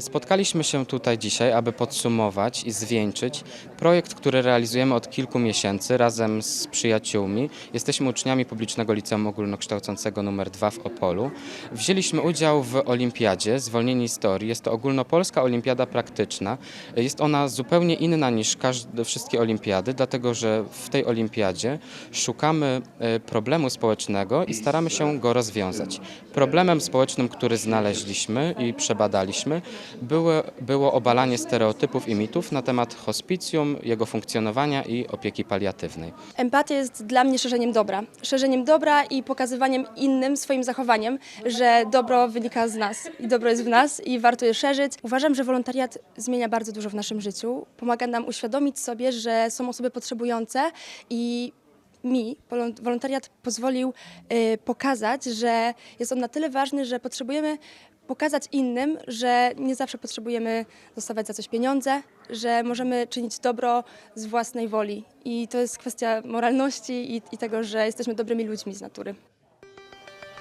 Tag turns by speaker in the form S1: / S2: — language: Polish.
S1: Spotkaliśmy się tutaj dzisiaj, aby podsumować i zwieńczyć projekt, który realizujemy od kilku miesięcy razem z przyjaciółmi. Jesteśmy uczniami Publicznego Liceum Ogólnokształcącego nr 2 w Opolu. Wzięliśmy udział w olimpiadzie Zwolnieni Historii. Jest to ogólnopolska olimpiada praktyczna. Jest ona zupełnie inna niż każde, wszystkie olimpiady, dlatego że w tej olimpiadzie szukamy e, problemu społecznego i staramy się go rozwiązać. Problemem społecznym, który znaleźliśmy i przebadaliśmy, było, było obalanie stereotypów i mitów na temat hospicjum, jego funkcjonowania i opieki paliatywnej.
S2: Empatia jest dla mnie szerzeniem dobra. Szerzeniem dobra i pokazywaniem innym swoim zachowaniem, że dobro wynika z nas i dobro jest w nas i warto je szerzyć. Uważam, że wolontariat zmienia bardzo dużo w naszym życiu. Pomaga nam uświadomić sobie, że są osoby potrzebujące i mi wolon- wolontariat pozwolił y, pokazać, że jest on na tyle ważny, że potrzebujemy pokazać innym, że nie zawsze potrzebujemy dostawać za coś pieniądze, że możemy czynić dobro z własnej woli. I to jest kwestia moralności i, i tego, że jesteśmy dobrymi ludźmi z natury.